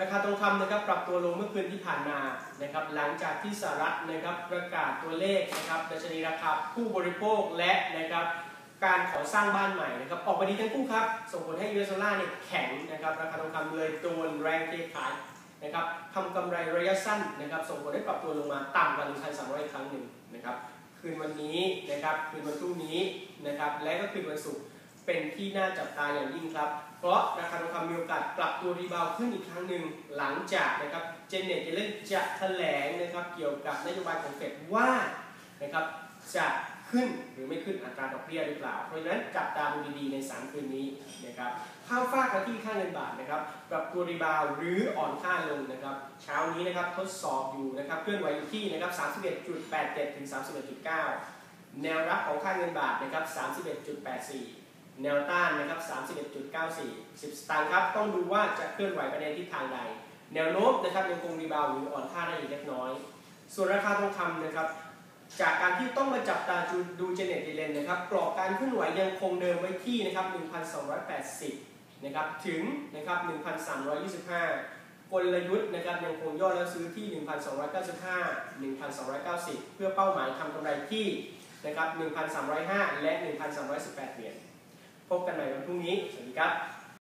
ราคาทองคำนะครับปรับตัวลงเมื่อคืนที่ผ่านมานะครับหลังจากที่สหรัฐนะครับประกาศตัวเลขนะครับดัชนีราคาผู้บริโภคและนะครับการขอสร้างบ้านใหม่นะครับออกมาดีทั้งคู่ครับส่งผลให้ยูเอสดอลลาร์เนี่ยแข็งนะครับราคาทองคำเลยตัวแรงเทขายนะครับทำกำไรระยะสั้นนะครับส่งผลให้ปรับตัวลงมาต่ำกว่า1,300อีกครั้งหนึ่งนะครับคืนวันนี้นะครับคืนวันพรุ่งนี้นะครับและก็คืนวันศุกร์ เป็นที่น่าจับตาอย่างยิ่งครับ เพราะราคาทองคำมีโอกาสปรับตัวรีบาวขึ้นอีกครั้งหนึ่งหลังจากนะครับเจเน็ตเยเลนจะแถลงนะครับเกี่ยวกับนโยบายของเฟดว่านะครับจะขึ้นหรือไม่ขึ้นอัตราดอกเบี้ยหรือเปล่า เพราะฉะนั้นจับตาดูดีๆใน 3 คืนนี้นะครับข้ามฟากกันที่ค่าเงินบาทนะครับปรับตัวรีบาวหรืออ่อนค่าลงนะครับเช้านี้นะครับทดสอบอยู่นะครับเคลื่อนไหวอยู่ที่นะครับ31.87ถึง31.9 แนวรับของค่าเงินบาทนะครับ31.84 แนวต้านนะครับ 31.94 10 สตางค์ครับ ต้องดูว่าจะเคลื่อนไหวไปในทิศทางใด แนวโน้มนะครับยังคงรีบาวหรืออ่อนค่าได้อีกเล็กน้อย ส่วนราคาทองคำนะครับ จากการที่ต้องมาจับตาดูเจเน็ตดีเลนนะครับ กรอบการเคลื่อนไหวยังคงเดิมไว้ที่นะครับ 1,280 นะครับ ถึงนะครับ 1,325 กลยุทธ์นะครับยังคงย่อแล้วซื้อที่ 1,295 1,290 เพื่อเป้าหมายทำกำไรที่นะครับ1,305 และ 1,318 เหรียญ พบกันใหม่วันพรุ่งนี้ สวัสดีครับ